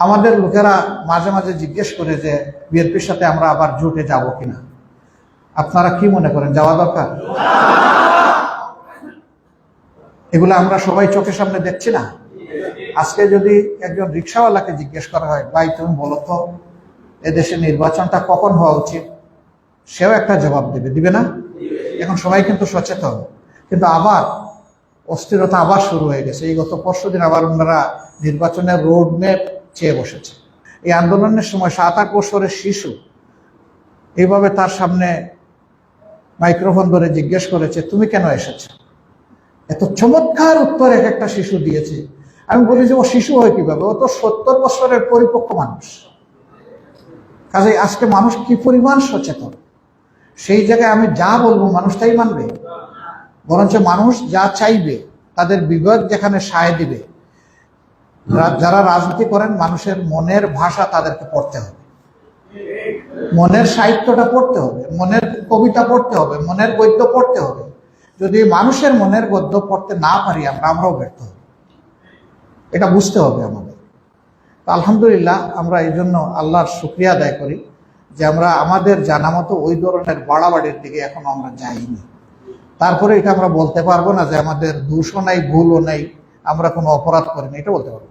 আমাদের লোকেরা মাঝে মাঝে জিজ্ঞেস করে যে, বিএনপির সাথে আমরা আবার জোটে যাব কিনা? আপনারা কি মনে করেন? যাওয়া দরকার? এগুলো আমরা সবাই চোখের সামনে দেখছি না। আজকে যদি একজন রিক্সাওয়ালাকে জিজ্ঞেস করা হয়, ভাই, তুমি বলো তো, এদেশে নির্বাচনটা কখন হওয়া উচিত? সেও একটা জবাব দেবে। দিবে না? এখন সবাই কিন্তু সচেতন। কিন্তু আবার অস্থিরতা আবার শুরু হয়ে গেছে। এই গত পরশু দিন আবার ওনারা নির্বাচনের রোড ম্যাপ চেয়ে বসেছে। এই আন্দোলনের সময় সাত আট বছরের শিশু এইভাবে তার সামনে মাইক্রোফোন ধরে জিজ্ঞেস করেছে, তুমি কেন এসেছ? এত চমৎকার উত্তর এক একটা শিশু দিয়েছে। আমি বলি যে, ও শিশু হয় কীভাবে? ও তো সত্তর বছরের পরিপক্ক মানুষ। কাজে আজকে মানুষ কি পরিমাণ সচেতন? সেই জায়গায় আমি যা বলব মানুষ তাই মানবে। বরঞ্চ মানুষ যা চাইবে, তাদের বিবেক যেখানে সায় দিবে যারা রাজনীতি করেন, মানুষের মনের ভাষা তাদেরকে পড়তে হবে। মনের সাহিত্যটা পড়তে হবে, মনের কবিতা পড়তে হবে, মনের গদ্য পড়তে হবে। যদি মানুষের মনের গদ্য পড়তে না পারি, আমরা, আমরাও ব্যর্থ হব। এটা বুঝতে হবে আমাদের। আলহামদুলিল্লাহ, আমরা এই জন্য আল্লাহর শুক্রিয়া আদায় করি যে আমরা আমাদের জানা মতো ওই ধরনের বাড়াবাড়ির দিকে এখনও আমরা যাইনি। তারপরে এটা আমরা বলতে পারব না যে আমাদের দোষও নাই ভুলও নেই, আমরা কোনো অপরাধ করিনি, এটা বলতে পারব।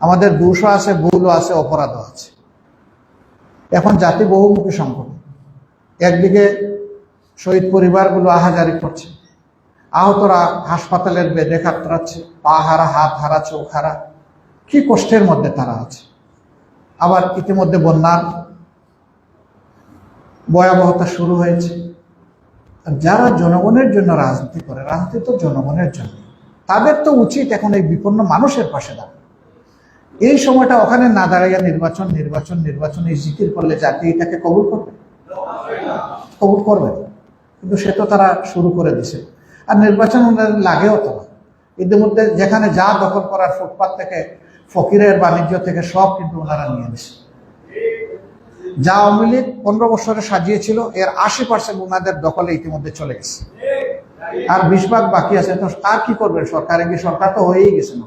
আমাদের দোষও আছে, ভুলও আছে, অপরাধও আছে। এখন জাতি বহুমুখী সংকট একদিকে শহীদ পরিবারগুলো আহাজারি করছে, আহতরা হাসপাতালের বেডে কাতরাচ্ছে পা হারা হাত হারা, চোখ হারা, কি কষ্টের মধ্যে তারা আছে। আবার ইতিমধ্যে বন্যার ভয়াবহতা শুরু হয়েছে। যারা জনগণের জন্য রাজনীতি করে, রাজনীতি তো জনগণের জন্য। তাদের তো উচিত এখন এই বিপন্ন মানুষের পাশে দাঁড়ানো। এই সময়টা ওখানে না দাঁড়াইয়া নির্বাচন নির্বাচন নির্বাচন, এই জিকির করলে জাতি এটাকে কবুল করবে? কবুল করবে কিন্তু সে তো তারা শুরু করে দিছে। আর নির্বাচন লাগেও তো না। ইতিমধ্যে যেখানে যা দখল করার ফুটপাত থেকে, ফকিরের বাণিজ্য থেকে সব কিন্তু ওনারা নিয়ে নিছে। যা আওয়ামী লীগ পনেরো বছরে সাজিয়েছিল, এর আশি পার্সেন্ট ওনাদের দখলে ইতিমধ্যে চলে গেছে। আর বিশ ভাগ বাকি আছে, তো আর কি করবেন সরকারে? কি সরকার তো হয়েই গেছে না।